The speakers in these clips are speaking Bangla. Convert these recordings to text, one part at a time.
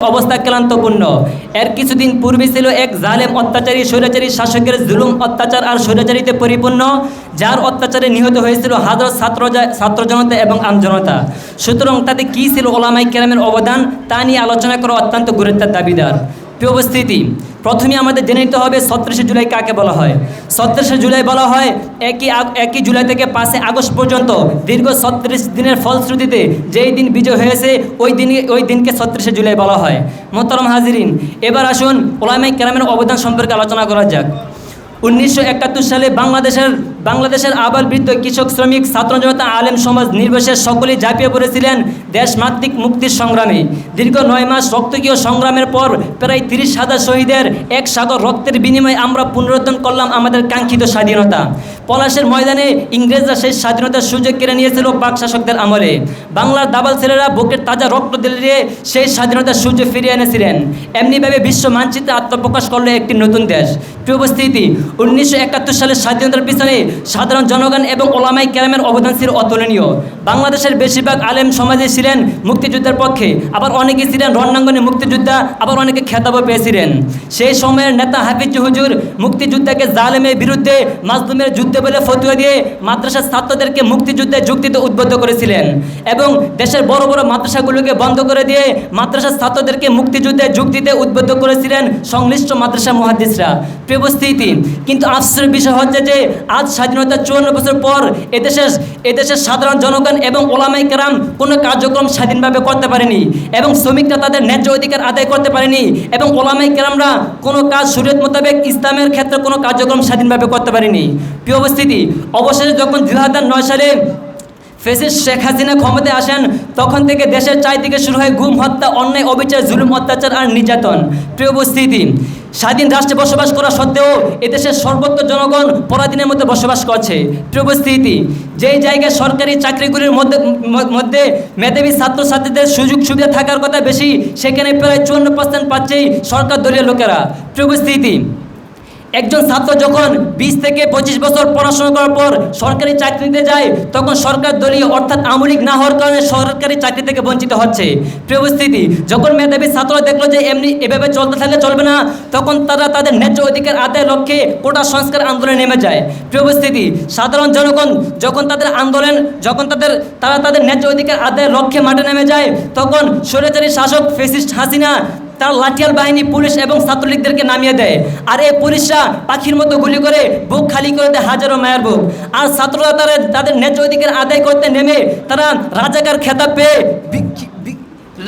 অবস্থা ক্লান্তপূর্ণ। এর কিছুদিন পূর্বে ছিল এক জালেম অত্যাচারী, স্বৈরাচারী শাসকের জুলুম, অত্যাচার আর স্বৈরাচারীতে পরিপূর্ণ, যার অত্যাচারে নিহত হয়েছিল হাজার ছাত্র ছাত্র জনতা এবং আমজনতা সুতরাং তাতে কী ছিল ওলামাই কেরামের অবদান, তা নিয়ে আলোচনা করা অত্যন্ত গুরুত্বের দাবিদার। প্রিয় উপস্থিতি, প্রথমে আমাদের জেনে নিতে হবে সতেরোশে জুলাই কাকে বলা হয়। সতেরোশে জুলাই বলা হয় একই একই জুলাই থেকে পাঁচই আগস্ট পর্যন্ত, দীর্ঘ ছত্রিশ দিনের ফলশ্রুতিতে যেই দিন বিজয় হয়েছে, ওই দিন ওই দিনকে ছত্রিশে জুলাই বলা হয়। মোহতরম হাজিরিন, এবার আসুন ওলামাই কেরামের অবদান সম্পর্কে আলোচনা করা যাক। উনিশশো একাত্তর সালে বাংলাদেশের বাংলাদেশের আবাল বৃদ্ধ কৃষক, শ্রমিক, ছাত্র জনতা, আলেম সমাজ, নির্বিশেষ সকলেই ঝাঁপিয়ে পড়েছিলেন দেশমাতৃক মুক্তির সংগ্রামে। দীর্ঘ নয় মাস রক্তকীয় সংগ্রামের পর প্রায় তিরিশ হাজার শহীদের এক সাগর রক্তের বিনিময়ে আমরা পুনরুদ্ধার করলাম আমাদের কাঙ্ক্ষিত স্বাধীনতা। পলাশের ময়দানে ইংরেজরা সেই স্বাধীনতার সুযোগ কেড়ে নিয়েছিল পাক শাসকদের আমলে। বাংলার দাবাল ছেলেরা বুকের তাজা রক্ত দিলে সেই স্বাধীনতার সূর্য ফিরিয়ে এনেছিলেন। এমনিভাবে বিশ্ব মানচিত্রে আত্মপ্রকাশ করল একটি নতুন দেশ। প্রিয় উপস্থিতি, উনিশশো একাত্তর সালের স্বাধীনতার পিছনে সাধারণ জনগণ এবং ওলামাই কেরামের অবদান ছিল অতুলনীয়। বাংলাদেশের বেশিরভাগ আলেম সমাজে ছিলেন মুক্তিযুদ্ধের পক্ষে, আবার অনেকে ছিলেন রণাঙ্গনে মুক্তিযোদ্ধা, আবার অনেকে খেতাবও পেয়েছিলেন। সেই সময়ের নেতা হাফিজ হুজুর মুক্তিযোদ্ধাকে জালেমের বিরুদ্ধে মাজলুমের যুদ্ধে বলে ফতুয়া দিয়ে মাদ্রাসার ছাত্রদেরকে মুক্তিযুদ্ধে যুক্তিতে উদ্বুদ্ধ করেছিলেন এবং দেশের বড় বড় মাদ্রাসাগুলোকে বন্ধ করে দিয়ে মাদ্রাসার ছাত্রদেরকে মুক্তিযুদ্ধে যুক্তিতে উদ্বুদ্ধ করেছিলেন সংশ্লিষ্ট মাদ্রাসা মহাদিসরা। প্রিয় উপস্থিতি কিন্তু আশ্চর্যের বিষয় হচ্ছে যে আজ স্বাধীনতার চুয়ান্ন বছর পর এদেশের এদেশের সাধারণ জনগণ এবং ওলামাই কেরাম কোনো কার্যক্রম স্বাধীনভাবে করতে পারেনি এবং শ্রমিকরা তাদের ন্যায্য অধিকার আদায় করতে পারেনি এবং ওলামাই কেরামরা কোনো কাজ শরীয়ত মোতাবেক ইসলামের ক্ষেত্রে কোনো কার্যক্রম স্বাধীনভাবে করতে পারেনি। প্রিয় উপস্থিতি। অবশেষে যখন দুই সালে ফেসিস শেখ হাসিনা ক্ষমতায় আসেন, তখন থেকে দেশের চারিদিকে শুরু হয় গুম হত্যা, অন্যায়, অবিচার, জুলুম, অত্যাচার আর নির্যাতন। প্রিয় উপস্থিতি, স্বাধীন রাষ্ট্রে বসবাস করা সত্ত্বেও এদেশের সর্বত্র জনগণ পরাধীনের মধ্যে বসবাস করছে। প্রিয় উপস্থিতি, যেই জায়গায় সরকারি চাকরিগুলির মধ্যে মধ্যে মেধাবী ছাত্রছাত্রীদের সুযোগ সুবিধা থাকার কথা বেশি, সেখানে প্রায় চুয়ান্ন পার্সেন্ট পাচ্ছেই সরকার দলীয় লোকেরা। প্রিয় উপস্থিতি একজন ছাত্র যখন বিশ থেকে পঁচিশ বছর পড়াশোনা করার পর সরকারি চাকরিতে যায়, তখন সরকার দলীয় অর্থাৎ আমলিক না হওয়ার কারণে সরকারি চাকরি থেকে বঞ্চিত হচ্ছে। প্রিয় যখন মেধাবী ছাত্ররা দেখল যে এমনি এভাবে চলতে থাকলে চলবে না, তখন তারা তাদের ন্যায্য অধিকার আদায়ের লক্ষ্যে কোটা সংস্কার আন্দোলনে নেমে যায়। প্রিয় সাধারণ জনগণ যখন তাদের আন্দোলন, যখন তাদের, তারা তাদের ন্যায্য অধিকার আদায়ের লক্ষ্যে মাঠে নেমে যায়, তখন স্বৈরাচারী শাসক ফেসিস্ট হাসিনা তার লাঠিয়াল বাহিনী পুলিশ এবং ছাত্রলীগদেরকে নামিয়ে দেয়। আর এই পুলিশরা পাখির মতো গুলি করে, বুক খালি করে দেয় হাজারো মায়ের বুক। আর ছাত্ররা তারা তাদের ন্যায্য অধিকার আদায় করতে নেমে তারা রাজাকার খেতাব পেয়ে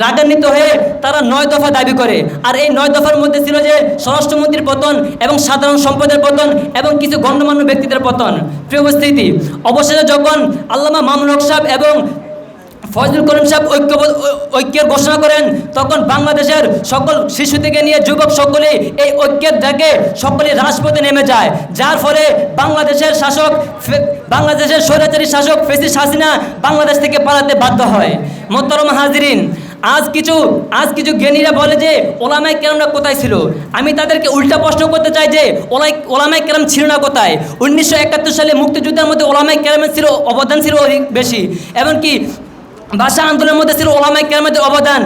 রাগান্বিত হয়ে তারা নয় দফা দাবি করে। আর এই নয় দফার মধ্যে ছিল যে স্বরাষ্ট্রমন্ত্রীর পতন এবং সাধারণ সম্পদের পতন এবং কিছু গণ্যমান্য ব্যক্তিদের পতন। প্রিয় উপস্থিতি, অবশেষে যখন আল্লামা মামুন সাহেব এবং ফজলুল করিম সাহেব ঐক্য ঐক্যের ঘোষণা করেন, তখন বাংলাদেশের সকল শিশু থেকে নিয়ে যুবক সকলে এই ঐক্যের ডাকে সকলে রাজপথে নেমে যায়। যার ফলে বাংলাদেশের শাসক বাংলাদেশের স্বৈরাচারী শাসক ফেসিস হাসিনা বাংলাদেশ থেকে পালাতে বাধ্য হয়। মোত্তরম হাজিরিন, আজ কিছু আজ কিছু জ্ঞানীরা বলে যে ওলামাই কেরামরা কোথায় ছিল? আমি তাদেরকে উল্টা প্রশ্ন করতে চাই যে, ওলাই ওলামাই কেরাম ছিল না কোথায়? উনিশশো একাত্তর সালে মুক্তিযুদ্ধের মধ্যে ওলামাই কেরামের ছিল, অবদান ছিল বেশি। এমনকি ভাষা আন্দোলনের মধ্যে ছিল ওলামাই কেরামের অবদান,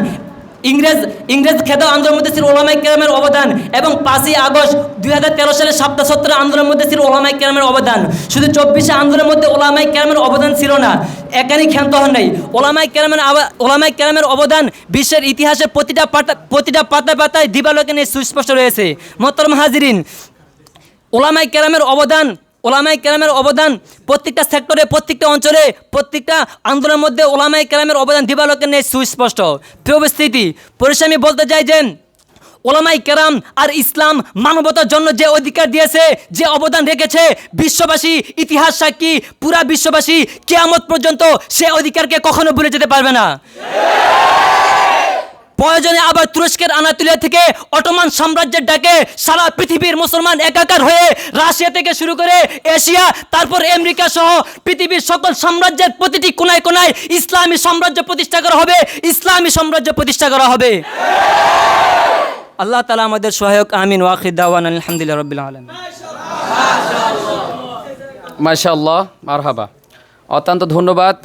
ইংরেজ ইংরেজ খেত আন্দোলনের মধ্যে ছিল ওলামাই কেরামের অবদান এবং পাঁচই আগস্ট দুই হাজার তেরো সালের সাতটা সত্তর আন্দোলনের মধ্যে ছিল ওলামাই কেরামের অবদান। শুধু চব্বিশে আন্দোলনের মধ্যে ওলামাই কেরামের অবদান ছিল না একানি ক্ষান্ত হন নাই। ওলামাই কেরামের ওলামাই কেরামের অবদান বিশ্বের ইতিহাসের প্রতিটা পাতা, প্রতিটা পাতায় পাতায় দিবালোকে নিয়ে সুস্পষ্ট রয়েছে। মোহতরম হাজিরিন ওলামাই কেরামের অবদান ওলামাই কেরামের অবদান প্রত্যেকটা সেক্টরে, প্রত্যেকটা অঞ্চলে, প্রত্যেকটা আন্দোলনের মধ্যে ওলামাই কেরামের অবদান দিবালোকে নেই সুস্পষ্ট। পরিশেষে আমি বলতে চাই যে ওলামাই কেরাম আর ইসলাম মানবতার জন্য যে অধিকার দিয়েছে, যে অবদান রেখেছে, বিশ্ববাসী ইতিহাস সাক্ষী, পুরা বিশ্ববাসী কেয়ামত পর্যন্ত সে অধিকারকে কখনো ভুলে যেতে পারবে না। প্রয়োজনে আবার তুরস্কের আনাতুলিয়া থেকে অটোমান সাম্রাজ্যের ডাকে সারা পৃথিবীর মুসলমান একাকার হয়ে রাশিয়া থেকে শুরু করে এশিয়া, তারপর আমেরিকা সহ পৃথিবীর সকল সাম্রাজ্যের প্রতিটি কোনায় কোনায় ইসলামী সাম্রাজ্য প্রতিষ্ঠা করা হবে, ইসলামী সাম্রাজ্য প্রতিষ্ঠা করা হবে। আল্লাহ তালা আমাদের সহায়ক, আমিন ওয়াখিদ দাওয়ান, আলহামদুলিল্লাহ রবিল আলম মাশাআল্লাহ, মারহাবা। অত্যন্ত ধন্যবাদ।